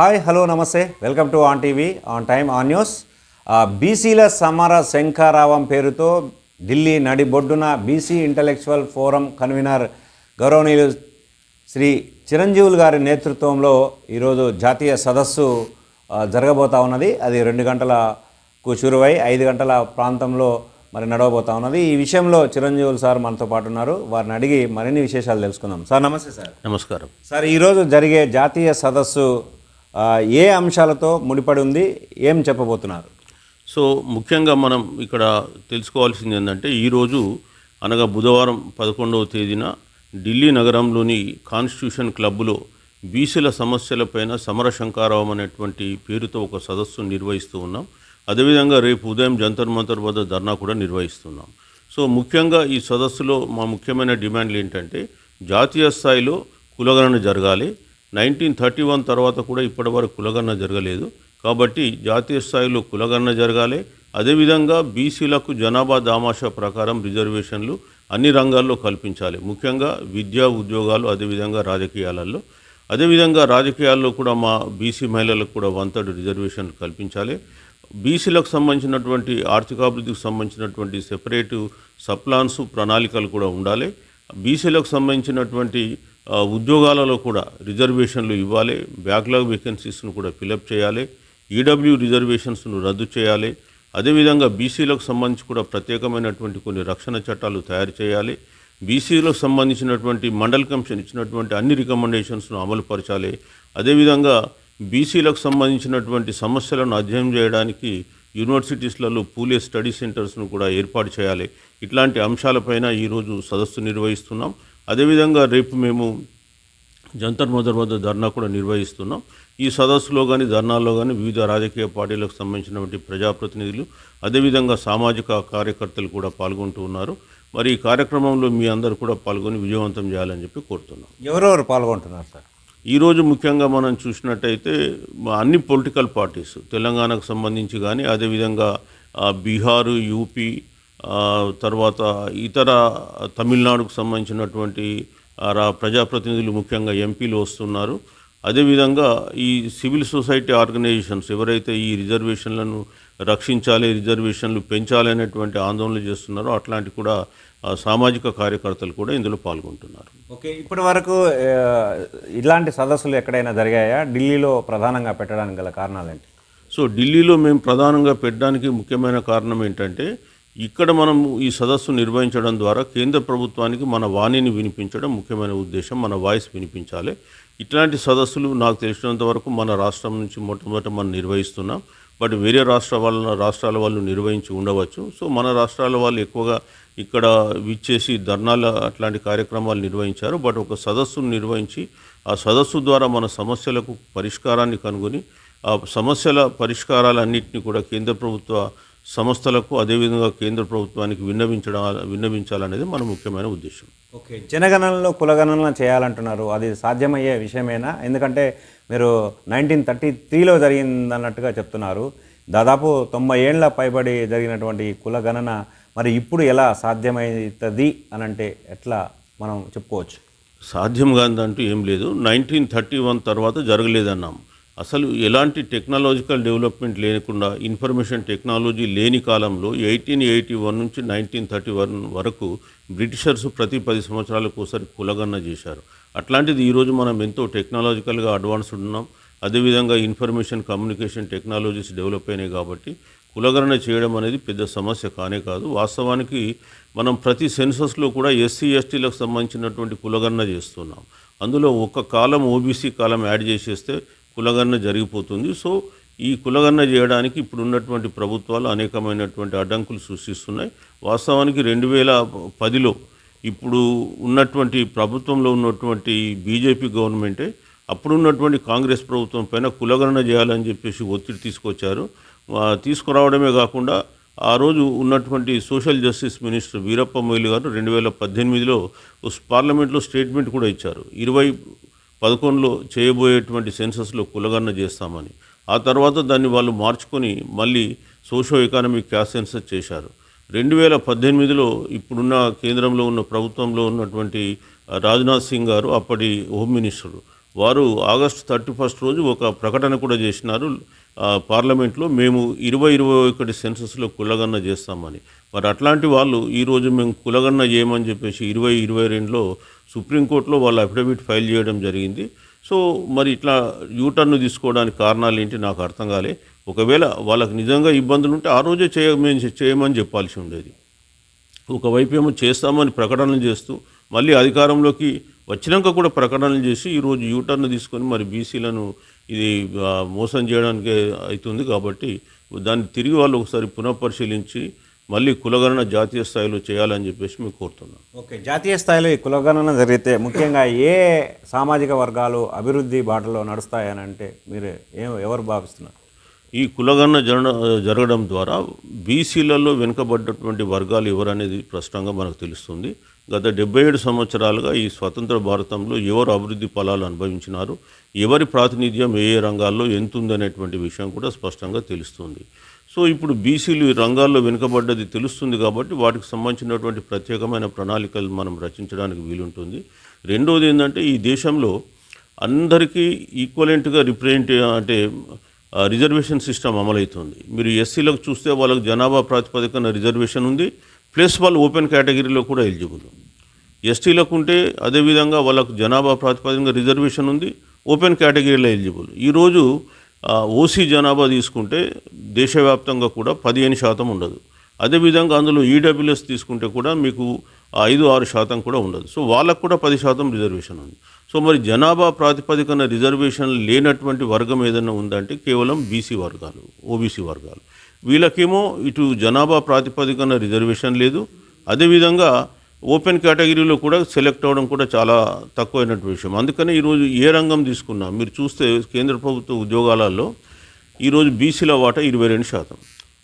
Hi hello నమస్తే. Welcome to on TV on time on news బీసీల సమర శంఖారావం పేరుతో ఢిల్లీ నడిబొడ్డున బీసీ ఇంటలెక్చువల్ ఫోరం కన్వీనర్ గౌరవనీయులు శ్రీ చిరంజీవులు గారి నేతృత్వంలో ఈరోజు జాతీయ సదస్సు జరగబోతా ఉన్నది. అది రెండు గంటలకు చురువై ఐదు గంటల ప్రాంతంలో మరి నడవబోతా ఉన్నది. ఈ విషయంలో చిరంజీవులు సార్ మనతో పాటు ఉన్నారు. వారిని అడిగి మరిన్ని విశేషాలు తెలుసుకుందాం. సార్ నమస్తే సార్. నమస్కారం. సార్ ఈరోజు జరిగే జాతీయ సదస్సు ఏ అంశాలతో ముడిపడి ఉంది ఏం చెప్పబోతున్నారు? సో ముఖ్యంగా మనం ఇక్కడ తెలుసుకోవాల్సింది ఏంటంటే ఈరోజు అనగా బుధవారం పదకొండవ తేదీన ఢిల్లీ నగరంలోని కాన్స్టిట్యూషన్ క్లబ్లో బీసీల సమస్యలపైన సమర శంకారావం అనేటువంటి పేరుతో ఒక సదస్సు నిర్వహిస్తూ ఉన్నాం. అదేవిధంగా రేపు ఉదయం జంతర్ మంతర్ వద్ద ధర్నా కూడా నిర్వహిస్తున్నాం సో ముఖ్యంగా ఈ సదస్సులో మా ముఖ్యమైన డిమాండ్లు ఏంటంటే జాతీయ స్థాయిలో కులగణన జరగాలి నైన్టీన్ థర్టీ వన్ తర్వాత కూడా ఇప్పటివరకు కులగన్న జరగలేదు. కాబట్టి జాతీయ స్థాయిలో కులగన్న జరగాలి. అదేవిధంగా బీసీలకు జనాభా దామాషా ప్రకారం రిజర్వేషన్లు అన్ని రంగాల్లో కల్పించాలి. ముఖ్యంగా విద్యా ఉద్యోగాలు అదేవిధంగా రాజకీయాలలో. అదేవిధంగా రాజకీయాల్లో కూడా మా బీసీ మహిళలకు కూడా వంతటి రిజర్వేషన్లు కల్పించాలి. బీసీలకు సంబంధించినటువంటి ఆర్థికాభివృద్ధికి సంబంధించినటువంటి సెపరేటు సప్లాన్స్ ప్రణాళికలు కూడా ఉండాలి. బీసీలకు సంబంధించినటువంటి ఉద్యోగాలలో కూడా రిజర్వేషన్లు ఇవ్వాలి బ్యాక్లాగ్ వేకెన్సీస్ను కూడా ఫిలప్ చేయాలి ఈడబ్ల్యూ రిజర్వేషన్స్ను రద్దు చేయాలి అదేవిధంగా బీసీలకు సంబంధించి కూడా ప్రత్యేకమైనటువంటి కొన్ని రక్షణ చట్టాలు తయారు చేయాలి బీసీలకు సంబంధించినటువంటి మండల్ కమిషన్ ఇచ్చినటువంటి అన్ని రికమెండేషన్స్ను అమలుపరచాలి అదేవిధంగా బీసీలకు సంబంధించినటువంటి సమస్యలను అధ్యయనం చేయడానికి యూనివర్సిటీస్లలో పూలే స్టడీ సెంటర్స్ను కూడా ఏర్పాటు చేయాలి. ఇట్లాంటి అంశాలపైన ఈరోజు సదస్సు నిర్వహిస్తున్నాం. అదేవిధంగా రేపు మేము జంతర్ మదర్ వద్ద ధర్నా కూడా నిర్వహిస్తున్నాం. ఈ సదస్సులో కానీ ధర్నాల్లో కానీ వివిధ రాజకీయ పార్టీలకు సంబంధించినటువంటి ప్రజాప్రతినిధులు అదేవిధంగా సామాజిక కార్యకర్తలు కూడా పాల్గొంటూ ఉన్నారు. మరి ఈ కార్యక్రమంలో మీ అందరూ కూడా పాల్గొని విజయవంతం చేయాలని చెప్పి కోరుతున్నాం. ఎవరెవరు పాల్గొంటున్నారు సార్? ఈరోజు ముఖ్యంగా మనం చూసినట్టయితే అన్ని పొలిటికల్ పార్టీస్ తెలంగాణకు సంబంధించి కానీ అదేవిధంగా బీహారు యూపీ తర్వాత ఇతర తమిళనాడుకు సంబంధించినటువంటి ప్రజాప్రతినిధులు ముఖ్యంగా ఎంపీలు వస్తున్నారు. అదేవిధంగా ఈ సివిల్ సొసైటీ ఆర్గనైజేషన్స్ ఎవరైతే ఈ రిజర్వేషన్లను రక్షించాలి రిజర్వేషన్లు పెంచాలి అనేటువంటి ఆందోళనలు చేస్తున్నారో అట్లాంటి కూడా సామాజిక కార్యకర్తలు కూడా ఇందులో పాల్గొంటున్నారు. ఓకే ఇప్పటి వరకు ఇలాంటి సదస్సులు ఎక్కడైనా జరిగాయా? ఢిల్లీలో ప్రధానంగా పెట్టడానికి గల కారణాలు ఏంటి? సో ఢిల్లీలో మేము ప్రధానంగా పెట్టడానికి ముఖ్యమైన కారణం ఏంటంటే ఇక్కడ మనం ఈ సదస్సు నిర్వహించడం ద్వారా కేంద్ర ప్రభుత్వానికి మన వాణిని వినిపించడం ముఖ్యమైన ఉద్దేశం మన వాయిస్ వినిపించాలి. ఇట్లాంటి సదస్సులు నాకు తెలిసినంత వరకు మన రాష్ట్రం నుంచి మొట్టమొదట మనం నిర్వహిస్తున్నాం. బట్ వేరే రాష్ట్ర వాళ్ళ రాష్ట్రాల వాళ్ళు నిర్వహించి ఉండవచ్చు. సో మన రాష్ట్రాల వాళ్ళు ఎక్కువగా ఇక్కడ విచ్చేసి ధర్నాల అట్లాంటి కార్యక్రమాలు నిర్వహించారు. బట్ ఒక సదస్సును నిర్వహించి ఆ సదస్సు ద్వారా మన సమస్యలకు పరిష్కారాన్ని కనుగొని ఆ సమస్యల పరిష్కారాలన్నింటినీ కూడా కేంద్ర ప్రభుత్వ సంస్థలకు అదేవిధంగా కేంద్ర ప్రభుత్వానికి విన్నవించడం విన్నవించాలనేది మన ముఖ్యమైన ఉద్దేశం. ఓకే. జనగణనలో కులగణన చేయాలంటున్నారు. అది సాధ్యమయ్యే విషయమేనా? ఎందుకంటే మీరు నైన్టీన్ థర్టీ త్రీలో జరిగిందన్నట్టుగా చెప్తున్నారు. దాదాపు తొంభై ఏళ్ళ పైబడి జరిగినటువంటి కులగణన మరి ఇప్పుడు ఎలా సాధ్యమవుతుంది అని అంటే ఎట్లా మనం చెప్పుకోవచ్చు? సాధ్యం కాదంటూ ఏం లేదు. నైన్టీన్ థర్టీ వన్ తర్వాత జరగలేదన్నాం. అసలు ఎలాంటి టెక్నాలజికల్ డెవలప్మెంట్ లేకుండా ఇన్ఫర్మేషన్ టెక్నాలజీ లేని కాలంలో ఎయిటీన్ ఎయిటీ వన్ నుంచి నైన్టీన్ థర్టీ వన్ వరకు బ్రిటిషర్స్ ప్రతి పది సంవత్సరాలకు ఒకసారి కులగన్న చేశారు. అట్లాంటిది ఈరోజు మనం ఎంతో టెక్నాలజికల్గా అడ్వాన్స్డ్ ఉన్నాం. అదేవిధంగా ఇన్ఫర్మేషన్ కమ్యూనికేషన్ టెక్నాలజీస్ డెవలప్ అయినాయి కాబట్టి కులగణన చేయడం అనేది పెద్ద సమస్య కానే కాదు. వాస్తవానికి మనం ప్రతి సెన్సస్లో కూడా ఎస్సీ ఎస్టీలకు సంబంధించినటువంటి కులగణన చేస్తున్నాం. అందులో ఒక కాలం ఓబీసీ కాలం యాడ్ చేసేస్తే కులగన్న జరిగిపోతుంది. సో ఈ కులగన్న చేయడానికి ఇప్పుడు ఉన్నటువంటి ప్రభుత్వాలు అనేకమైనటువంటి అడ్డంకులు సృష్టిస్తున్నాయి. వాస్తవానికి రెండు వేల పదిలో ఇప్పుడు ఉన్నటువంటి ప్రభుత్వంలో ఉన్నటువంటి బీజేపీ గవర్నమెంటే అప్పుడున్నటువంటి కాంగ్రెస్ ప్రభుత్వం పైన కులగణన చేయాలని చెప్పేసి ఒత్తిడి తీసుకొచ్చారు. తీసుకురావడమే కాకుండా ఆ రోజు ఉన్నటువంటి social justice minister Veerappa Moily గారు రెండు వేల పద్దెనిమిదిలో పార్లమెంట్లో స్టేట్మెంట్ కూడా ఇచ్చారు. ఇరవై పదకొండులో చేయబోయేటువంటి సెన్సస్లో కులగన్న చేస్తామని. ఆ తర్వాత దాన్ని వాళ్ళు మార్చుకొని మళ్ళీ సోషో ఎకానమిక్ క్యాష్ సెన్సస్ చేశారు. రెండు వేల పద్దెనిమిదిలో ఇప్పుడున్న కేంద్రంలో ఉన్న ప్రభుత్వంలో ఉన్నటువంటి రాజ్నాథ్ సింగ్ గారు అప్పటి హోమ్ మినిస్టరు. వారు ఆగస్టు థర్టీ ఫస్ట్ రోజు ఒక ప్రకటన కూడా చేసినారు. పార్లమెంట్లో మేము ఇరవై ఇరవై ఒకటి సెన్సస్లో కులగన్న చేస్తామని. మరి అట్లాంటి వాళ్ళు ఈరోజు మేము కులగన్న చేయమని చెప్పేసి ఇరవై ఇరవై రెండులో సుప్రీంకోర్టులో వాళ్ళు అఫిడవిట్ ఫైల్ చేయడం జరిగింది. సో మరి ఇట్లా యూటర్న్ తీసుకోవడానికి కారణాలు ఏంటి నాకు అర్థం కాలే. ఒకవేళ వాళ్ళకి నిజంగా ఇబ్బందులు ఉంటే ఆ రోజే చేయమని చేయమని చెప్పాల్సి ఉండేది. ఒకవైపు ఏమో చేస్తామని ప్రకటనలు చేస్తూ మళ్ళీ అధికారంలోకి వచ్చినాక కూడా ప్రకటనలు చేసి ఈరోజు యూటర్న్ తీసుకొని మరి బీసీలను ఇది మోసం చేయడానికి అవుతుంది కాబట్టి దాన్ని తిరిగి వాళ్ళు ఒకసారి పునఃపరిశీలించి మళ్ళీ కులగణన జాతీయ స్థాయిలో చేయాలని చెప్పేసి మేము కోరుతున్నాం. ఓకే జాతీయ స్థాయిలో ఈ కులగణన జరిగితే ముఖ్యంగా ఏ సామాజిక వర్గాలు అభివృద్ధి బాటలో నడుస్తాయని అంటే మీరు ఏం ఎవరు భావిస్తున్నారు? ఈ కులగన్న జరగ జరగడం ద్వారా బీసీలలో వెనుకబడ్డటువంటి వర్గాలు ఎవరనేది స్పష్టంగా మనకు తెలుస్తుంది. గత డెబ్బై ఏడు సంవత్సరాలుగా ఈ స్వతంత్ర భారతంలో ఎవరు అభివృద్ధి ఫలాలు అనుభవించినారు ఎవరి ప్రాతినిధ్యం ఏ ఏ రంగాల్లో ఎంత ఉందనేటువంటి విషయం కూడా స్పష్టంగా తెలుస్తుంది. సో ఇప్పుడు బీసీలు ఈ రంగాల్లో వెనుకబడ్డది తెలుస్తుంది కాబట్టి వాటికి సంబంధించినటువంటి ప్రత్యేకమైన ప్రణాళికలు మనం రచించడానికి వీలుంటుంది. రెండోది ఏంటంటే ఈ దేశంలో అందరికీ ఈక్వలెంట్గా రిప్రజెంట్ అంటే రిజర్వేషన్ సిస్టమ్ అమలవుతుంది. మీరు ఎస్సీలకు చూస్తే వాళ్ళకి జనాభా ప్రాతిపదికన రిజర్వేషన్ ఉంది ప్లస్ వాళ్ళు ఓపెన్ కేటగిరీలో కూడా ఎలిజిబుల్. ఎస్టీలకు ఉంటే అదేవిధంగా వాళ్ళకు జనాభా ప్రాతిపదికన రిజర్వేషన్ ఉంది ఓపెన్ కేటగిరీలో ఎలిజిబుల్. ఈరోజు ఓసీ జనాభా తీసుకుంటే దేశవ్యాప్తంగా కూడా పదిహేను శాతం ఉండదు. అదేవిధంగా అందులో ఈడబ్ల్యూఎస్ తీసుకుంటే కూడా మీకు ఐదు ఆరు శాతం కూడా ఉండదు. సో వాళ్ళకు కూడా పది శాతం రిజర్వేషన్ ఉంది. సో మరి జనాభా ప్రాతిపదికన రిజర్వేషన్ లేనటువంటి వర్గం ఏదైనా ఉందంటే కేవలం బీసీ వర్గాలు ఓబీసీ వర్గాలు. వీళ్ళకేమో ఇటు జనాభా ప్రాతిపదికన రిజర్వేషన్ లేదు. అదేవిధంగా ఓపెన్ కేటగిరీలో కూడా సెలెక్ట్ అవ్వడం కూడా చాలా తక్కువైనటువంటి విషయం. అందుకనే ఈరోజు ఏ రంగం తీసుకున్నా మీరు చూస్తే కేంద్ర ప్రభుత్వ ఉద్యోగాలలో ఈరోజు బీసీల వాటా ఇరవై రెండు శాతం.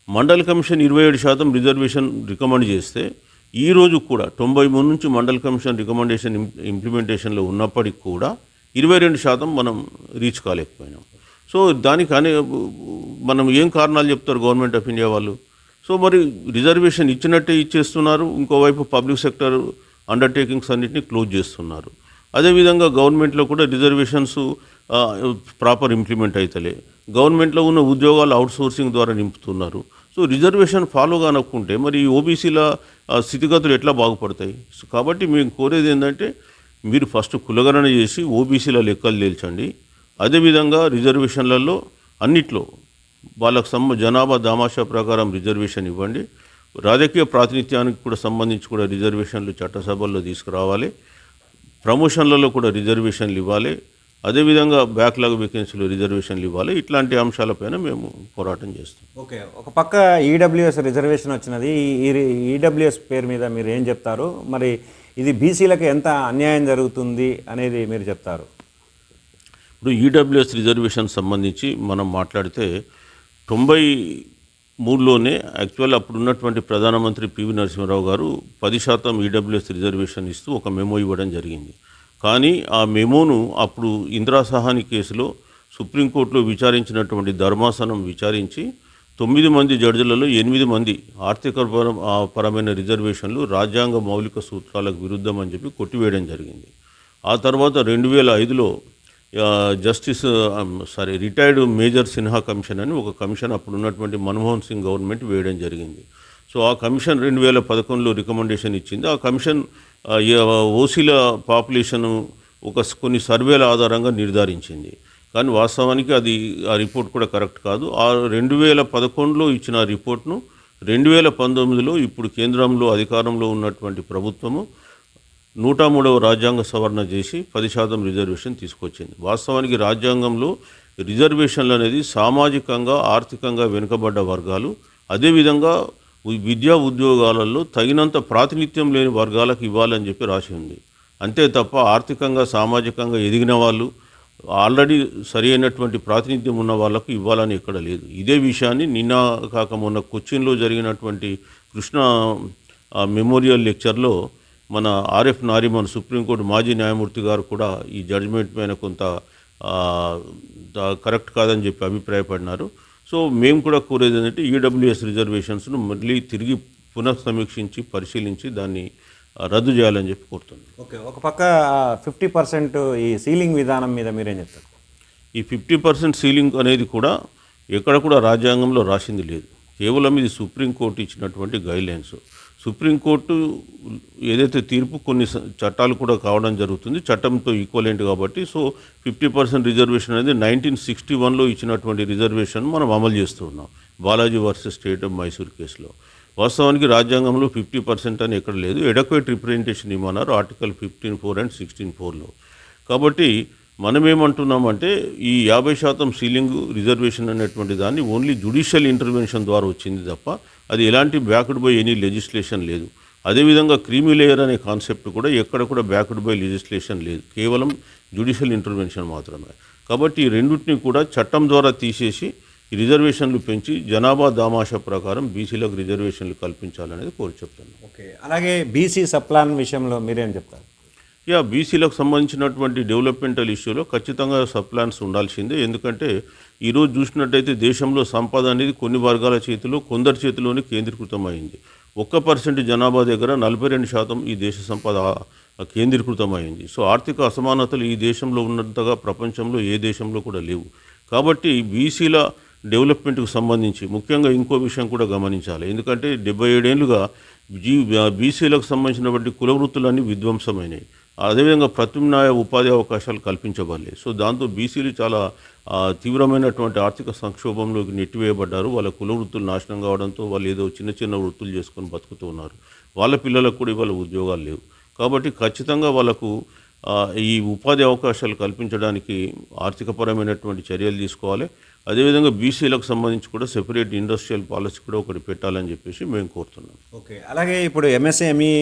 మండల్ కమిషన్ ఇరవై ఏడు శాతం రిజర్వేషన్ రికమెండ్ చేస్తే ఈ కూడా తొంభై మూడు నుంచి మండల్ కమిషన్ రికమెండేషన్ ఇంప్లిమెంటేషన్లో ఉన్నప్పటికీ కూడా ఇరవై రెండు శాతం మనం రీచ్ కాలేకపోయినాం. సో దానికి అనే మనం ఏం కారణాలు చెప్తారు గవర్నమెంట్ ఆఫ్ ఇండియా వాళ్ళు? సో మరి రిజర్వేషన్ ఇచ్చినట్టే ఇచ్చేస్తున్నారు. ఇంకోవైపు పబ్లిక్ సెక్టర్ అండర్టేకింగ్స్ అన్నింటినీ క్లోజ్ చేస్తున్నారు. అదేవిధంగా గవర్నమెంట్లో కూడా రిజర్వేషన్స్ ప్రాపర్ ఇంప్లిమెంట్ అవుతలే గవర్నమెంట్లో ఉన్న ఉద్యోగాలు అవుట్సోర్సింగ్ ద్వారా నింపుతున్నారు. సో రిజర్వేషన్ ఫాలో కానక్కుంటే మరి ఓబీసీల స్థితిగతులు ఎట్లా బాగుపడతాయి? సో కాబట్టి మేము కోరేది ఏంటంటే మీరు ఫస్ట్ కులగణన చేసి ఓబీసీల లెక్కలు తేల్చండి. అదేవిధంగా రిజర్వేషన్లలో అన్నిట్లో వాళ్ళకు సంబ జనాభా దామాషా ప్రకారం రిజర్వేషన్ ఇవ్వండి. రాజకీయ ప్రాతినిధ్యానికి కూడా సంబంధించి కూడా రిజర్వేషన్లు చట్టసభల్లో తీసుకురావాలి. ప్రమోషన్లలో కూడా రిజర్వేషన్లు ఇవ్వాలి. అదేవిధంగా బ్యాక్లాగ్ వేకెన్సీలు రిజర్వేషన్లు ఇవ్వాలి. ఇట్లాంటి అంశాలపైన మేము పోరాటం చేస్తాం. ఓకే. ఒక పక్క ఈడబ్ల్యూఎస్ రిజర్వేషన్ వచ్చినది. ఈ ఈడబ్ల్యూఎస్ పేరు మీద మీరు ఏం చెప్తారు? మరి ఇది బీసీలకు ఎంత అన్యాయం జరుగుతుంది అనేది మీరు చెప్తారు. ఇప్పుడు ఈడబ్ల్యూఎస్ రిజర్వేషన్ సంబంధించి మనం మాట్లాడితే తొంభై మూడులోనే యాక్చువల్ అప్పుడు ఉన్నటువంటి ప్రధానమంత్రి పివి నరసింహారావు గారు పది శాతం ఈడబ్ల్యూఎస్ రిజర్వేషన్ ఇస్తూ ఒక మెమో ఇవ్వడం జరిగింది. కానీ ఆ మెమోను అప్పుడు ఇందిరా సహాని కేసులో సుప్రీంకోర్టులో విచారించినటువంటి ధర్మాసనం విచారించి తొమ్మిది మంది జడ్జిలలో ఎనిమిది మంది ఆర్థిక పరమైన రిజర్వేషన్లు రాజ్యాంగ మౌలిక సూత్రాలకు విరుద్ధం అని చెప్పి కొట్టివేయడం జరిగింది. ఆ తర్వాత రెండు వేల ఐదులో justice sorry retired major Sinha commission అని ఒక కమిషన్ అప్పుడు ఉన్నటువంటి మన్మోహన్ సింగ్ గవర్నమెంట్ వేయడం జరిగింది. సో ఆ కమిషన్ రెండు వేల పదకొండులో రికమెండేషన్ ఇచ్చింది. ఆ కమిషన్ ఓసీల పాపులేషన్ ఒక కొన్ని సర్వేల ఆధారంగా నిర్ధారించింది. కానీ వాస్తవానికి అది ఆ రిపోర్ట్ కూడా కరెక్ట్ కాదు. ఆ రెండు వేల పదకొండులో ఇచ్చిన రిపోర్ట్ను రెండు వేల పంతొమ్మిదిలో ఇప్పుడు కేంద్రంలో అధికారంలో ఉన్నటువంటి ప్రభుత్వము నూట మూడవ రాజ్యాంగ సవరణ చేసి పది శాతం రిజర్వేషన్ తీసుకొచ్చింది. వాస్తవానికి రాజ్యాంగంలో రిజర్వేషన్లు అనేది సామాజికంగా ఆర్థికంగా వెనుకబడ్డ వర్గాలు. అదేవిధంగా విద్యా ఉద్యోగాలలో తగినంత ప్రాతినిధ్యం లేని వర్గాలకు ఇవ్వాలని చెప్పి రాసి ఉంది. అంతే తప్ప ఆర్థికంగా సామాజికంగా ఎదిగిన వాళ్ళు ఆల్రెడీ సరి అయినటువంటి ప్రాతినిధ్యం ఉన్న వాళ్ళకు ఇవ్వాలని ఎక్కడ లేదు. ఇదే విషయాన్ని నిన్న కాక మొన్న కొచ్చిన్లో జరిగినటువంటి కృష్ణ మెమోరియల్ లెక్చర్లో మన ఆర్ఎఫ్ నారిమన్ సుప్రీంకోర్టు మాజీ న్యాయమూర్తి గారు కూడా ఈ జడ్జిమెంట్ పైన కొంత కరెక్ట్ కాదని చెప్పి అభిప్రాయపడినారు. సో మేము కూడా కోరేది ఏంటంటే ఈడబ్ల్యూఎస్ రిజర్వేషన్స్ను మళ్ళీ తిరిగి పునః సమీక్షించి పరిశీలించి దాన్ని రద్దు చేయాలని చెప్పి కోరుతున్నాను ఓకే ఒక పక్క ఫిఫ్టీ పర్సెంట్ ఈ సీలింగ్ విధానం మీద మీరేం చెప్తారు? ఈ ఫిఫ్టీ పర్సెంట్ సీలింగ్ అనేది కూడా ఎక్కడ కూడా రాజ్యాంగంలో రాసింది లేదు. కేవలం ఇది సుప్రీంకోర్టు ఇచ్చినటువంటి గైడ్లైన్స్ సుప్రీంకోర్టు ఏదైతే తీర్పు కొన్ని చట్టాలు కూడా కావడం జరుగుతుంది. చట్టంతో ఈక్వలెంట్ కాబట్టి సో ఫిఫ్టీ పర్సెంట్ రిజర్వేషన్ అనేది నైన్టీన్ సిక్స్టీ వన్లో ఇచ్చినటువంటి రిజర్వేషన్ మనం అమలు చేస్తూ ఉన్నాం. Balaji versus state of Mysore కేసులో. వాస్తవానికి రాజ్యాంగంలో ఫిఫ్టీ పర్సెంట్ అని ఎక్కడ లేదు. Adequate representation ఇవ్వమన్నారు article fifteen four and sixteen ఫోర్లో కాబట్టి మనమేమంటున్నామంటే ఈ యాభై శాతం సీలింగ్ రిజర్వేషన్ అనేటువంటి దాన్ని ఓన్లీ జుడిషియల్ ఇంటర్వెన్షన్ ద్వారా వచ్చింది తప్ప అది ఎలాంటి బ్యాక్డ్ బై ఎనీ లెజిస్లేషన్ లేదు. అదేవిధంగా క్రీమీ లేయర్ అనే కాన్సెప్ట్ కూడా ఎక్కడ కూడా బ్యాక్డ్ బై లెజిస్లేషన్ లేదు. కేవలం జుడిషియల్ ఇంటర్వెన్షన్ మాత్రమే. కాబట్టి ఈ రెండింటిని కూడా చట్టం ద్వారా తీసేసి రిజర్వేషన్లు పెంచి జనాభా దామాష ప్రకారం బీసీలకు రిజర్వేషన్లు కల్పించాలనేది కోరి చెప్తున్నాను ఓకే. అలాగే బీసీ సప్లాన్ విషయంలో మీరేం చెప్తారు? యా బీసీలకు సంబంధించినటువంటి డెవలప్మెంటల్ ఇష్యూలో ఖచ్చితంగా సప్లాన్స్ ఉండాల్సిందే. ఎందుకంటే ఈరోజు చూసినట్టయితే దేశంలో సంపద అనేది కొన్ని వర్గాల చేతిలో కొందరి చేతిలోనే కేంద్రీకృతమైంది. ఒక్క పర్సెంట్ జనాభా దగ్గర నలభై రెండు శాతం ఈ దేశ సంపద కేంద్రీకృతమైంది. సో ఆర్థిక అసమానతలు ఈ దేశంలో ఉన్నంతగా ప్రపంచంలో ఏ దేశంలో కూడా లేవు. కాబట్టి బీసీల డెవలప్మెంట్కు సంబంధించి ముఖ్యంగా ఇంకో విషయం కూడా గమనించాలి. ఎందుకంటే డెబ్బై ఏడేళ్ళుగా జీ బీసీలకు సంబంధించినటువంటి కుల వృత్తులన్నీ విధ్వంసమైనవి అదేవిధంగా ప్రత్యామ్నాయ ఉపాధి అవకాశాలు కల్పించబడలేదు. సో దాంతో బీసీలు చాలా తీవ్రమైనటువంటి ఆర్థిక సంక్షోభంలోకి నెట్టివేయబడ్డారు. వాళ్ళ కుల వృత్తులు నాశనం కావడంతో వాళ్ళు ఏదో చిన్న చిన్న వృత్తులు చేసుకొని బతుకుతూ ఉన్నారు. వాళ్ళ పిల్లలకు కూడా ఇవాళ ఉద్యోగాలు లేవు. కాబట్టి ఖచ్చితంగా వాళ్ళకు ఈ ఉపాధి అవకాశాలు కల్పించడానికి ఆర్థికపరమైనటువంటి చర్యలు తీసుకోవాలి. అదేవిధంగా బీసీలకు సంబంధించి కూడా సెపరేట్ ఇండస్ట్రియల్ పాలసీ కూడా ఒకటి పెట్టాలని చెప్పేసి మేము కోరుతున్నాం. ఓకే. అలాగే ఇప్పుడు ఎంఎస్ఎంఈ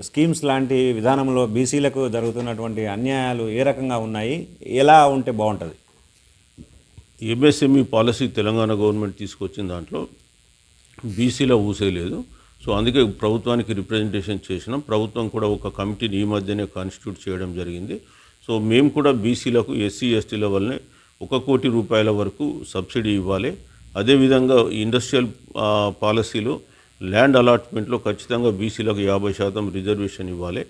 స్కీమ్స్ లాంటి విధానంలో బీసీలకు జరుగుతున్నటువంటి అన్యాయాలు ఏ రకంగా ఉన్నాయి? ఎలా ఉంటే బాగుంటుంది? ఎంఎస్ఎంఈ పాలసీ తెలంగాణ గవర్నమెంట్ తీసుకొచ్చిన దాంట్లో బీసీలో ఊసే లేదు. సో అందుకే ప్రభుత్వానికి రిప్రజెంటేషన్ చేసినాం. ప్రభుత్వం కూడా ఒక కమిటీని ఈ మధ్యనే కాన్స్టిట్యూట్ చేయడం జరిగింది. సో మేము కూడా బీసీలకు ఎస్సీ ఎస్టీల వల్లనే ఒక కోటి రూపాయల వరకు సబ్సిడీ ఇవ్వాలి. అదేవిధంగా ఇండస్ట్రియల్ పాలసీలు పాలసీలో ల్యాండ్ అలాట్మెంట్లో ఖచ్చితంగా బీసీలకు యాభై శాతం రిజర్వేషన్ ఇవ్వాలి.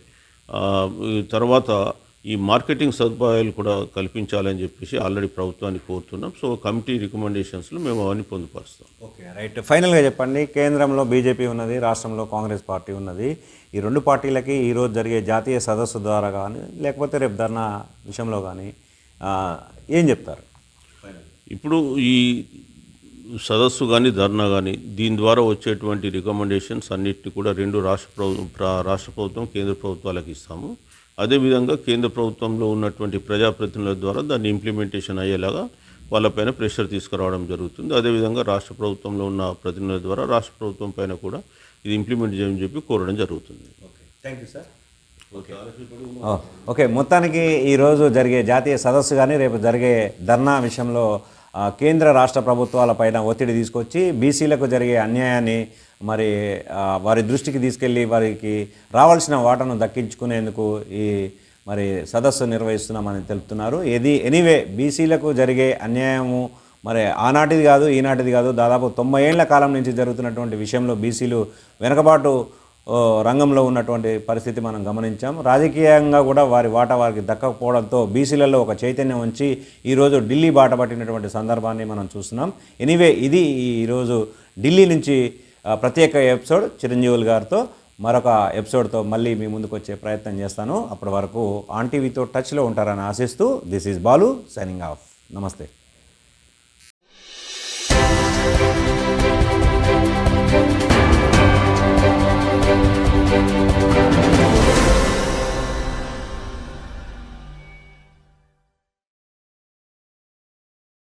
తర్వాత ఈ మార్కెటింగ్ సదుపాయాలు కూడా కల్పించాలని చెప్పేసి ఆల్రెడీ ప్రభుత్వాన్ని కోరుతున్నాం. సో కమిటీ రికమెండేషన్స్లో మేము అవన్నీ పొందుపరుస్తాం. Okay right. ఫైనల్గా చెప్పండి. కేంద్రంలో బీజేపీ ఉన్నది రాష్ట్రంలో కాంగ్రెస్ పార్టీ ఉన్నది. ఈ రెండు పార్టీలకి ఈరోజు జరిగే జాతీయ సదస్సు ద్వారా కానీ లేకపోతే రేపు ధర్నా విషయంలో కానీ ఏం చెప్తారు? ఇప్పుడు ఈ సదస్సు కానీ ధర్నా కానీ దీని ద్వారా వచ్చేటువంటి రికమెండేషన్స్ అన్నిటిని కూడా రెండు రాష్ట్ర ప్రభు ప్ర- రాష్ట్ర ప్రభుత్వం కేంద్ర ప్రభుత్వాలకు ఇస్తాము. అదేవిధంగా కేంద్ర ప్రభుత్వంలో ఉన్నటువంటి ప్రజాప్రతినిధుల ద్వారా దాన్ని ఇంప్లిమెంటేషన్ అయ్యేలాగా వాళ్ళపైన ప్రెషర్ తీసుకురావడం జరుగుతుంది. అదేవిధంగా రాష్ట్ర ప్రభుత్వంలో ఉన్న ప్రతినిధుల ద్వారా రాష్ట్ర ప్రభుత్వం పైన కూడా ఇది ఇంప్లిమెంట్ చేయమని చెప్పి కోరడం జరుగుతుంది. Thank you sir okay. మొత్తానికి ఈరోజు జరిగే జాతీయ సదస్సు కానీ రేపు జరిగే ధర్నా విషయంలో కేంద్ర రాష్ట్ర ప్రభుత్వాల పైన ఒత్తిడి తీసుకొచ్చి బీసీలకు జరిగే అన్యాయాన్ని మరి వారి దృష్టికి తీసుకెళ్ళి వారికి రావాల్సిన వాటను దక్కించుకునేందుకు ఈ మరి సదస్సు నిర్వహిస్తున్నామని తెలుపుతున్నారు. ఇది ఎనీవే బీసీలకు జరిగే అన్యాయము మరి ఆనాటిది కాదు ఈనాటిది కాదు. దాదాపు తొంభై ఏళ్ళ కాలం నుంచి జరుగుతున్నటువంటి విషయంలో బీసీలు వెనకబాటు రంగంలో ఉన్నటువంటి పరిస్థితి మనం గమనించాం. రాజకీయంగా కూడా వారి వాటా వారికి దక్కకపోవడంతో బీసీలలో ఒక చైతన్యం ఉంచి ఈరోజు ఢిల్లీ బాట పట్టినటువంటి సందర్భాన్ని మనం చూస్తున్నాం. ఎనీవే ఇది ఈరోజు ఢిల్లీ నుంచి ప్రత్యేక ఎపిసోడ్ చిరంజీవులు గారితో. మరొక ఎపిసోడ్తో మళ్ళీ మీ ముందుకు వచ్చే ప్రయత్నం చేస్తాను. అప్పటి వరకు ఆన్ టీవీతో టచ్లో ఉంటారని ఆశిస్తూ this is Balu signing off. నమస్తే.